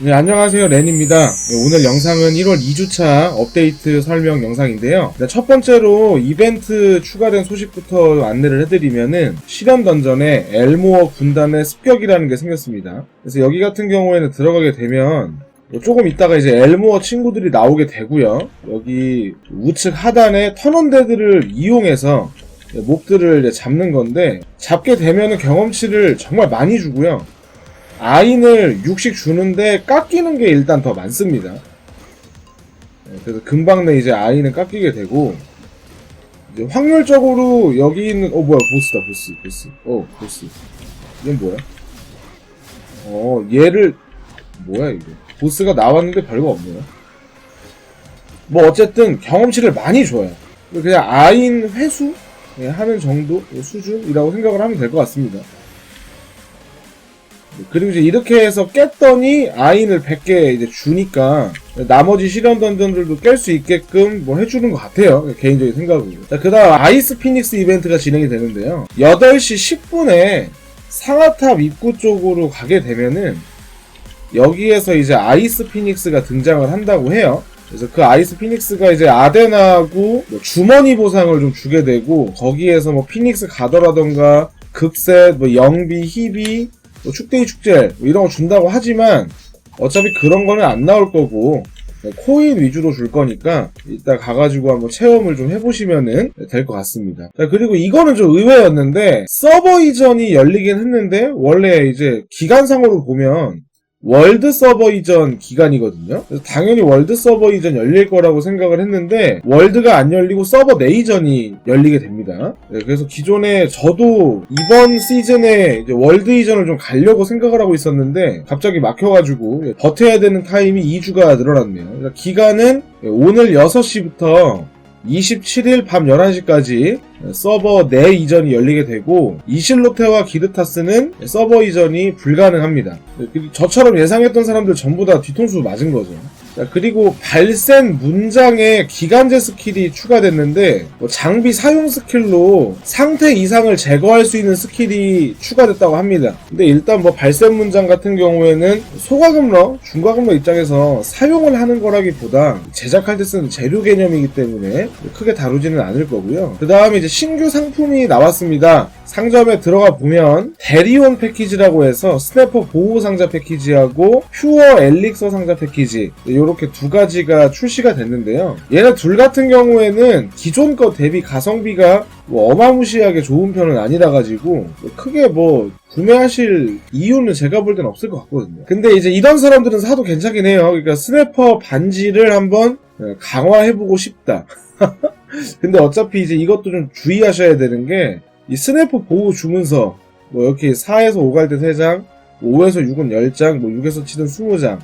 네, 안녕하세요. 렌입니다. 네, 오늘 영상은 1월 2주차 업데이트 설명 영상인데요. 네, 첫 번째로 이벤트 추가된 소식부터 안내를 해드리면은 실현 던전에 엘모어 군단의 습격이라는 게 생겼습니다. 그래서 여기 같은 경우에는 들어가게 되면 뭐 조금 있다가 이제 엘모어 친구들이 나오게 되고요. 여기 우측 하단에 턴원데드를 이용해서 몹들을 이제 잡는 건데 잡게 되면은 경험치를 정말 많이 주고요. 아인을 60 주는데 깎이는 게 일단 더 많습니다. 네, 그래서 금방 내 이제 아인은 깎이게 되고 이제 확률적으로 여기 있는 어 뭐야 보스다 보스 보스 어 보스 얘는 뭐야? 어 얘를 뭐야 이거 보스가 나왔는데 별거 없네요. 뭐 어쨌든 경험치를 많이 줘요. 그냥 아인 회수 네, 하는 정도 수준이라고 생각을 하면 될 것 같습니다. 그리고 이제 이렇게 해서 깼더니 아인을 100개 이제 주니까 나머지 실현 던전들도 깰 수 있게끔 뭐 해주는 것 같아요. 개인적인 생각으로. 자, 그 다음 아이스 피닉스 이벤트가 진행이 되는데요. 8시 10분에 상하탑 입구 쪽으로 가게 되면은 여기에서 이제 아이스 피닉스가 등장을 한다고 해요. 그래서 그 아이스 피닉스가 이제 아데나하고 뭐 주머니 보상을 좀 주게 되고 거기에서 뭐 피닉스 가더라던가 급셋, 뭐 영비, 희비, 뭐 축대이 축제 뭐 이런 거 준다고 하지만 어차피 그런 거는 안 나올 거고 코인 위주로 줄 거니까 이따 가가지고 한번 체험을 좀 해보시면은 될 것 같습니다. 자, 그리고 이거는 좀 의외였는데 서버 이전이 열리긴 했는데 원래 이제 기간상으로 보면 월드 서버 이전 기간이거든요. 그래서 당연히 월드 서버 이전 열릴 거라고 생각을 했는데 월드가 안 열리고 서버 내이전이 열리게 됩니다. 네, 그래서 기존에 저도 이번 시즌에 월드 이전을 좀 가려고 생각을 하고 있었는데 갑자기 막혀가지고 버텨야 되는 타임이 2주가 늘어났네요. 기간은 오늘 6시부터 27일 밤 11시까지 서버 내 이전이 열리게 되고 이실로테와 기르타스는 서버 이전이 불가능합니다. 그리고 저처럼 예상했던 사람들 전부 다 뒤통수 맞은 거죠. 자, 그리고 발센 문장에 기간제 스킬이 추가됐는데 뭐 장비 사용 스킬로 상태 이상을 제거할 수 있는 스킬이 추가됐다고 합니다. 근데 일단 뭐 발센 문장 같은 경우에는 소가금러, 중가금러 입장에서 사용을 하는 거라기보다 제작할 때 쓰는 재료 개념이기 때문에 크게 다루지는 않을 거고요. 그 다음에 이제 신규 상품이 나왔습니다. 상점에 들어가 보면 대리온 패키지라고 해서 스냅퍼 보호 상자 패키지하고 퓨어 엘릭서 상자 패키지 이렇게 두 가지가 출시가 됐는데요. 얘네 둘 같은 경우에는 기존 거 대비 가성비가 뭐 어마무시하게 좋은 편은 아니라 가지고 뭐 크게 뭐 구매하실 이유는 제가 볼 땐 없을 것 같거든요. 근데 이제 이런 사람들은 사도 괜찮긴 해요. 그러니까 스냅퍼 반지를 한번 어, 강화해보고 싶다. 근데 어차피 이제 이것도 좀 주의하셔야 되는 게 이 스냅퍼 보호 주문서 뭐 이렇게 4에서 5갈 때 3장 5에서 6은 10장 뭐 6에서 7은 20장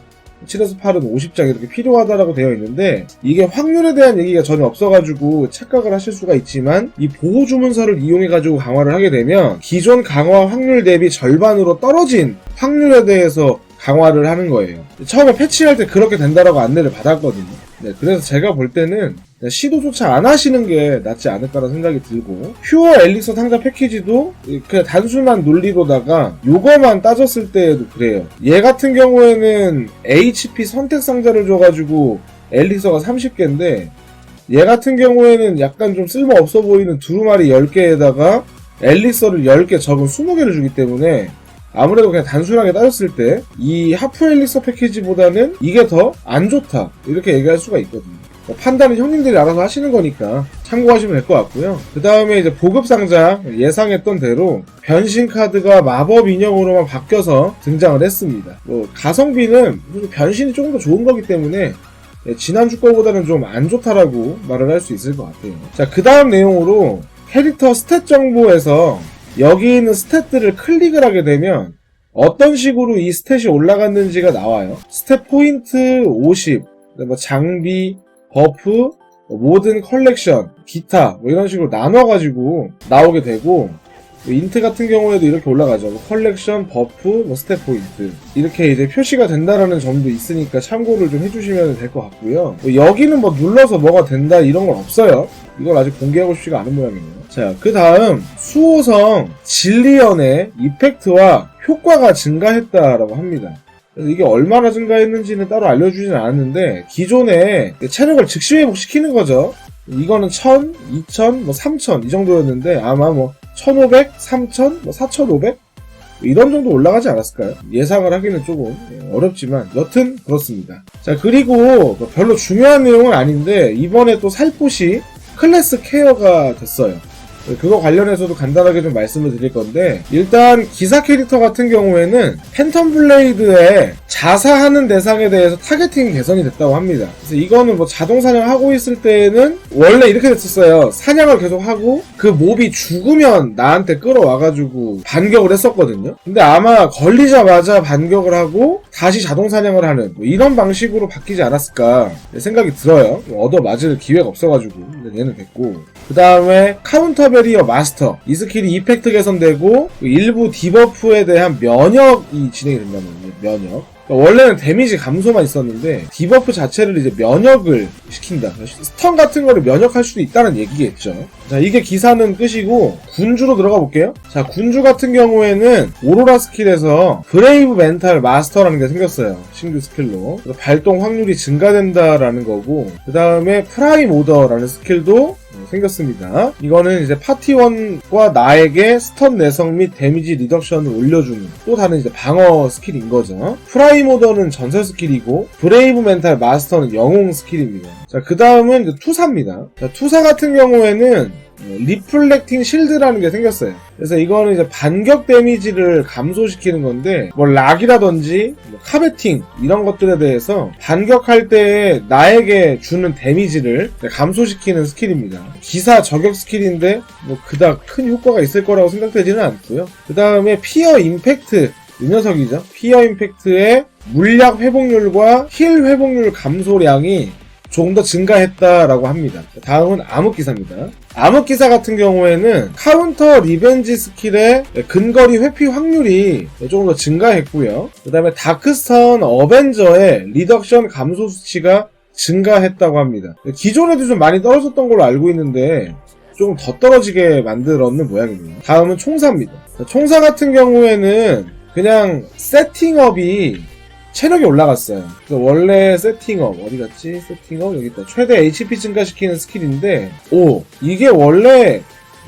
7에서 8은 50장 이렇게 필요하다라고 되어 있는데 이게 확률에 대한 얘기가 전혀 없어가지고 착각을 하실 수가 있지만 이 보호 주문서를 이용해 가지고 강화를 하게 되면 기존 강화 확률 대비 절반으로 떨어진 확률에 대해서 강화를 하는 거예요. 처음에 패치할 때 그렇게 된다라고 안내를 받았거든요. 네, 그래서 제가 볼 때는 시도조차 안 하시는 게 낫지 않을까라는 생각이 들고 퓨어 엘릭서 상자 패키지도 그냥 단순한 논리로다가 요거만 따졌을 때에도 그래요. 얘 같은 경우에는 HP 선택 상자를 줘가지고 엘릭서가 30개인데 얘 같은 경우에는 약간 좀 쓸모없어 보이는 두루마리 10개에다가 엘릭서를 10개 적은 20개를 주기 때문에 아무래도 그냥 단순하게 따졌을 때 이 하프 엘릭서 패키지보다는 이게 더 안 좋다 이렇게 얘기할 수가 있거든요. 뭐 판단은 형님들이 알아서 하시는 거니까 참고하시면 될 것 같고요. 그 다음에 이제 보급 상자 예상했던 대로 변신 카드가 마법 인형으로만 바뀌어서 등장을 했습니다. 뭐 가성비는 변신이 조금 더 좋은 거기 때문에 예, 지난주 거보다는 좀 안 좋다라고 말을 할 수 있을 것 같아요. 자, 그 다음 내용으로 캐릭터 스탯 정보에서 여기 있는 스탯들을 클릭을 하게 되면 어떤 식으로 이 스탯이 올라갔는지가 나와요. 스탯 포인트 50, 뭐 장비, 버프, 뭐 모든 컬렉션, 기타 뭐 이런 식으로 나눠가지고 나오게 되고 뭐 인트 같은 경우에도 이렇게 올라가죠. 뭐 컬렉션, 버프, 뭐 스탯 포인트 이렇게 이제 표시가 된다라는 점도 있으니까 참고를 좀 해주시면 될 것 같고요. 뭐 여기는 뭐 눌러서 뭐가 된다 이런 건 없어요. 이걸 아직 공개하고 싶지가 않은 모양이네요. 자, 그 다음 수호성 진리언의 이펙트와 효과가 증가했다라고 합니다. 이게 얼마나 증가했는지는 따로 알려주진 않았는데 기존에 체력을 즉시 회복시키는 거죠. 이거는 1000, 2000, 뭐 3000 이 정도였는데 아마 뭐 1500, 3000, 뭐 4500? 이런 정도 올라가지 않았을까요? 예상을 하기는 조금 예, 어렵지만 여튼 그렇습니다. 자 그리고 뭐 별로 중요한 내용은 아닌데 이번에 또 살포시 클래스 케어가 됐어요. 그거 관련해서도 간단하게 좀 말씀을 드릴 건데 일단 기사 캐릭터 같은 경우에는 팬텀 블레이드에 자사하는 대상에 대해서 타겟팅이 개선이 됐다고 합니다. 그래서 이거는 뭐 자동 사냥하고 있을 때는 원래 이렇게 됐었어요. 사냥을 계속 하고 그 몹이 죽으면 나한테 끌어와가지고 반격을 했었거든요. 근데 아마 걸리자마자 반격을 하고 다시 자동 사냥을 하는 뭐 이런 방식으로 바뀌지 않았을까 생각이 들어요. 뭐 얻어 맞을 기회가 없어가지고 얘는 됐고 그 다음에 카운터 베리어 마스터 이 스킬이 이펙트 개선되고 일부 디버프에 대한 면역이 진행이 된다는 거예요. 면역. 원래는 데미지 감소만 있었는데 디버프 자체를 이제 면역을 시킨다. 스턴 같은 거를 면역할 수도 있다는 얘기겠죠. 자 이게 기사는 끝이고 군주로 들어가 볼게요. 자 군주 같은 경우에는 오로라 스킬에서 브레이브 멘탈 마스터라는 게 생겼어요. 신규 스킬로 발동 확률이 증가된다라는 거고 그 다음에 프라임 오더라는 스킬도 생겼습니다. 이거는 이제 파티원과 나에게 스턴 내성 및 데미지 리덕션을 올려주는 또 다른 이제 방어 스킬인 거죠. 프라임 오더는 전설 스킬이고 브레이브 멘탈 마스터는 영웅 스킬입니다. 자, 그 다음은 투사입니다. 자, 투사 같은 경우에는 어, 리플렉팅 실드라는 게 생겼어요. 그래서 이거는 이제 반격 데미지를 감소시키는 건데, 뭐 락이라든지 뭐 카베팅 이런 것들에 대해서 반격할 때 나에게 주는 데미지를 감소시키는 스킬입니다. 기사 저격 스킬인데 뭐 그닥 큰 효과가 있을 거라고 생각되지는 않고요. 그 다음에 피어 임팩트 이 녀석이죠. 피어 임팩트의 물약 회복률과 힐 회복률 감소량이 조금 더 증가했다라고 합니다. 다음은 암흑 기사입니다. 암흑 기사 같은 경우에는 카운터 리벤지 스킬의 근거리 회피 확률이 조금 더 증가했고요. 그 다음에 다크스턴 어벤저의 리덕션 감소 수치가 증가했다고 합니다. 기존에도 좀 많이 떨어졌던 걸로 알고 있는데 조금 더 떨어지게 만들었는 모양입니다. 다음은 총사입니다. 총사 같은 경우에는 그냥 세팅업이 체력이 올라갔어요. 그래서 원래 세팅업 어디 갔지? 세팅업 여기 있다. 최대 HP 증가시키는 스킬인데 오 이게 원래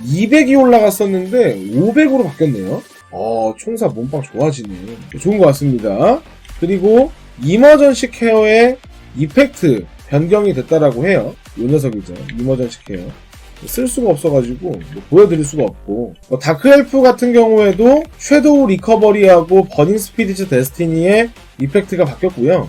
200이 올라갔었는데 500으로 바뀌었네요. 어 총사 몸빵 좋아지네. 좋은 것 같습니다. 그리고 이머전시 케어의 이펙트 변경이 됐다라고 해요. 이 녀석이죠. 이머전시 케어. 쓸 수가 없어가지고 뭐 보여드릴 수가 없고 뭐 다크엘프 같은 경우에도 섀도우 리커버리하고 버닝 스피리트 데스티니의 이펙트가 바뀌었고요.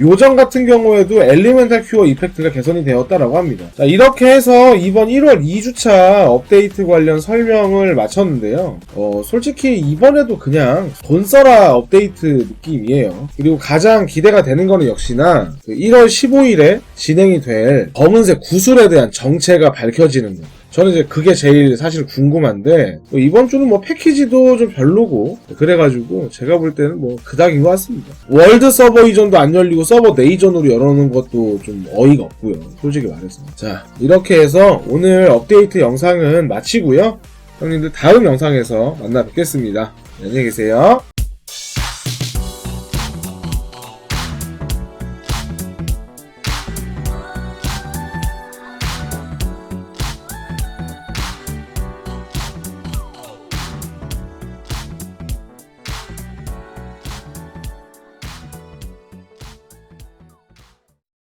요정 같은 경우에도 엘리멘탈 큐어 이펙트가 개선이 되었다라고 합니다. 자, 이렇게 해서 이번 1월 2주차 업데이트 관련 설명을 마쳤는데요. 어, 솔직히 이번에도 그냥 돈 써라 업데이트 느낌이에요. 그리고 가장 기대가 되는 거는 역시나 그 1월 15일에 진행이 될 검은색 구슬에 대한 정체가 밝혀지는 거. 저는 이제 그게 제일 사실 궁금한데 뭐 이번 주는 뭐 패키지도 좀 별로고 그래가지고 제가 볼 때는 뭐 그닥인 것 같습니다. 월드 서버 이전도 안 열리고 서버 내이전으로 열어놓는 것도 좀 어이가 없고요. 솔직히 말해서. 자 이렇게 해서 오늘 업데이트 영상은 마치고요. 형님들 다음 영상에서 만나 뵙겠습니다. 안녕히 계세요.